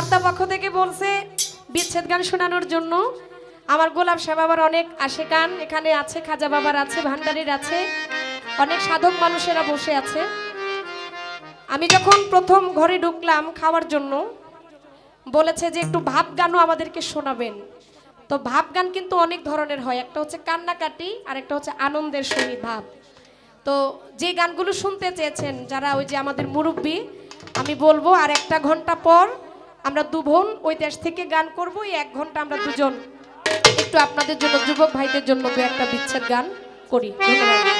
কর্তাপক্ষ থেকে বলছে, বিচ্ছেদ গান শোনানোর জন্য। আমার গোলাপ বাবার অনেক আশে গান, এখানে আছে, খাজা বাবার আছে, ভান্ডারির আছে। অনেক সাধক মানুষেরা বসে আছে। আমি যখন প্রথম ঘরে ঢুকলাম খাওয়ার জন্য, বলেছে যে একটু ভাব গানও আমাদেরকে শোনাবেন। তো ভাব গান কিন্তু অনেক ধরনের হয়। একটা হচ্ছে কান্নাকাটি, আর একটা হচ্ছে আনন্দের সহিত ভাব। তো যে গানগুলো শুনতে চেয়েছেন, যারা ওই যে আমাদের মুরব্বী, আমি বলব, আর একটা ঘণ্টা পর আমরা দু বোন, ওই দেশ থেকে গান করব, এই এক ঘণ্টা আমরা দুজন। একটু আপনাদের জন্য, যুবক ভাইদের জন্য দু একটা বিচ্ছেদ গান করি। ধন্যবাদ।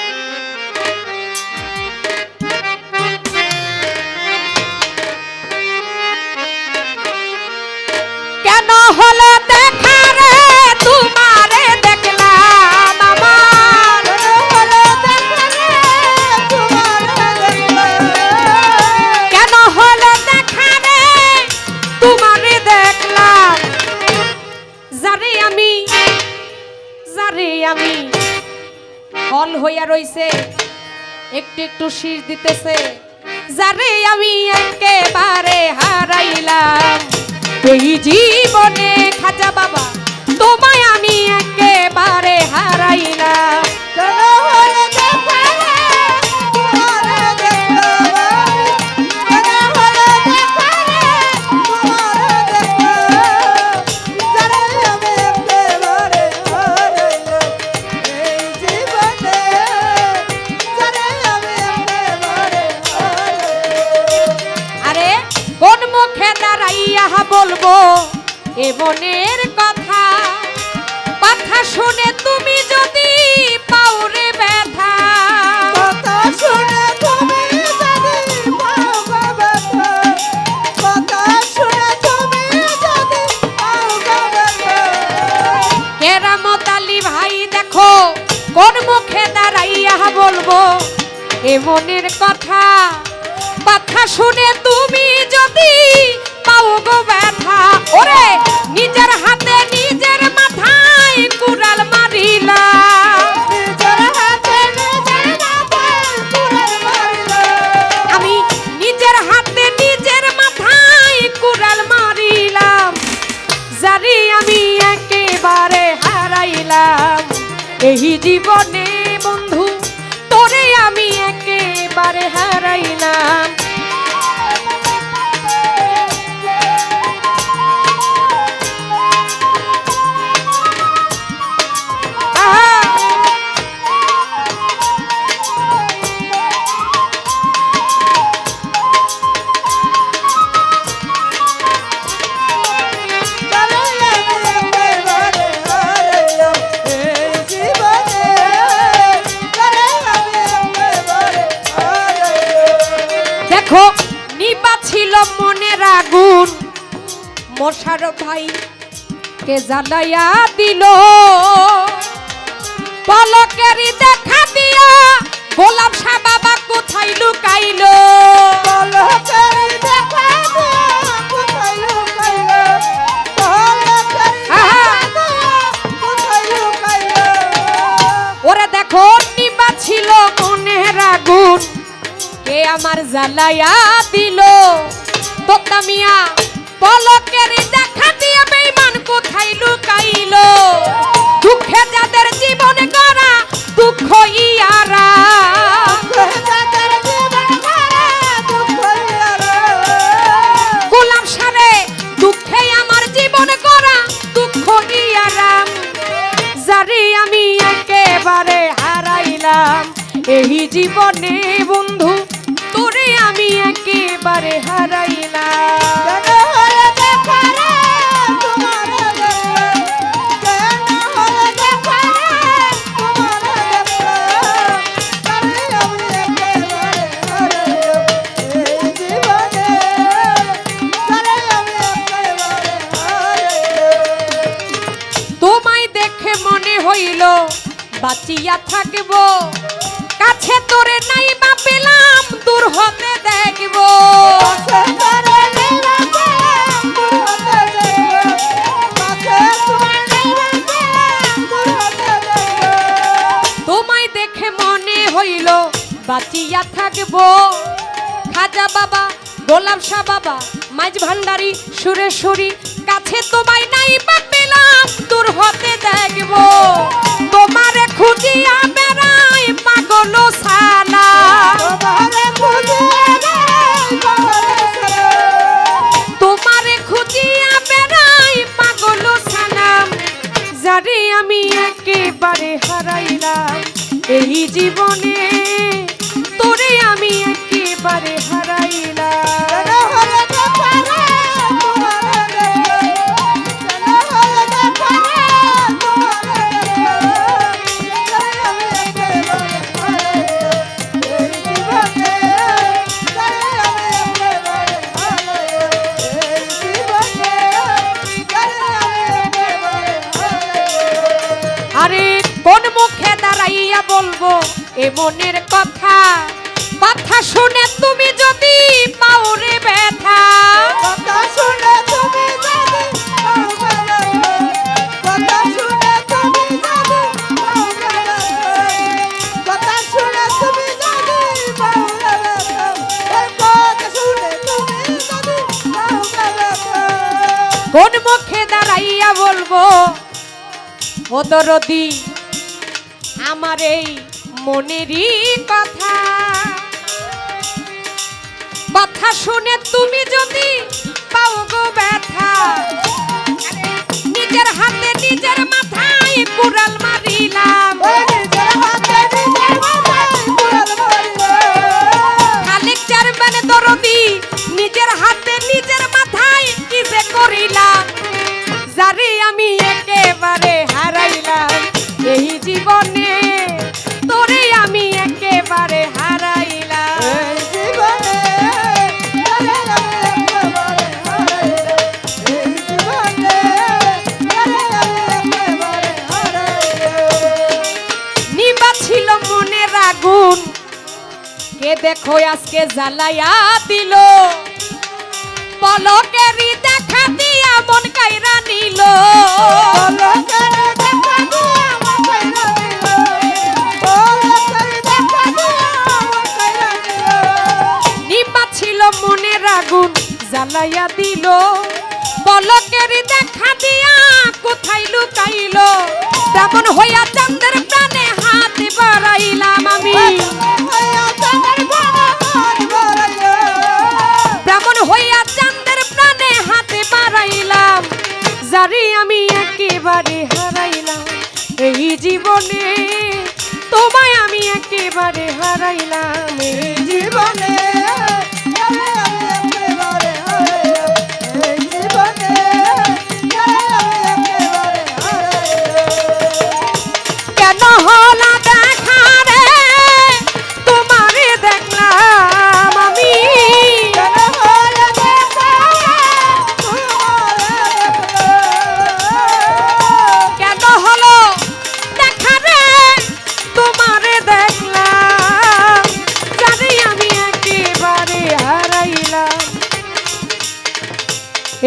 একটু একটু শীষ দিতেছে। যারে আমি একেবারে হারাইলাম। এই জীবনে খাজা বাবা, তোমায় আমি একেবারে হারাইলাম। কোন মুখে দাঁড়াইয়া বলব? এ মনের কথা। কথা শুনে তুমি যদি পাও গো ব্যথা, ওরে, নিজের হাতে নিজের মাথায় কুড়াল মারিলা। জীবনে ভাই। কে জ্বালাইয়া দিল? পলকেরই দেখা দিয়া গোলাপ শাহ বাবা কোথায় লুকাইলো। ওরে দেখো নিবা ছিল মনের আগুন। কে আমার জ্বালাইয়া দিল? তোতা মিয়া। পলকের দেখা দিয়ে বেইমান কোথায় লুকাইল? দুঃখে যাদের জীবন গড়া দুঃখ ইয়ারা। গোলাম সারে দুঃখে আমার জীবন গড়া দুঃখ ইয়ারা। যারে আমি একেবারে হারাইলাম এই জীবনে হইল বাঁচিয়া থাকব। কাছে তোরে নাই বা পেলাম দূর হতে দেখব। তোমায় দেখে মনে হইল বাঁচিয়া থাকব। খাজা বাবা গোলাম শাহ বাবা মাঝ ভান্ডারি সুরেশ্বরী কাছে তোমায় নাই বা দূর হতে দেখব। তোমারে খুঁজিয়া বেড়াই এ মনের কথা কথা শুনে তুমি যদি পাওরে ব্যথা। কথা কোন মুখে দাঁড়াইয়া বলব ও দরদি আমার এই মনেরই কথা। কথা শুনে তুমি যদি পাও গো ব্যথা, নিজের হাতে নিজের মাথায় কুড়াল মারিলাম। দেখো আজকে জ্বালাইয়া দিল। পলকেরই দেখা দিয়া মন কাইরা নিল। ছিল জ্বালাইয়া দিল। আমি একেবারে হারাইলাম জীবনে।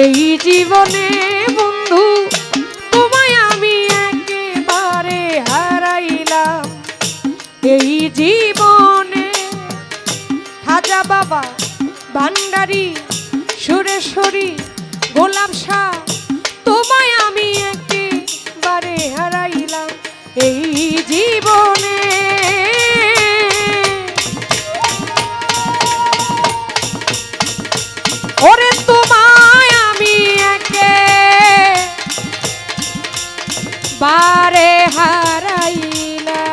এই জীবনে বন্ধু, তোমায় আমি একেবারে হারাইলাম। এই জীবনে খাজা বাবা, ভান্ডারি, সুরেশ্বরী, গোলাপ শাহ বারে হারাইলাম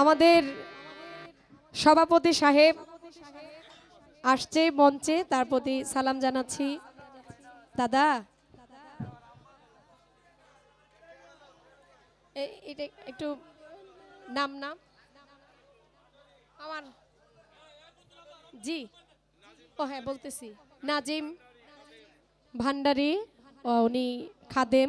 আমাদের সভাপতি সাহেব আসছে মঞ্চে, তার প্রতি সালাম জানাচ্ছি। দাদা। এটা একটু নাম নাম। আমার জি। ও হ্যাঁ বলতেছি। নাজিম ভান্ডারি উনি খাদেম।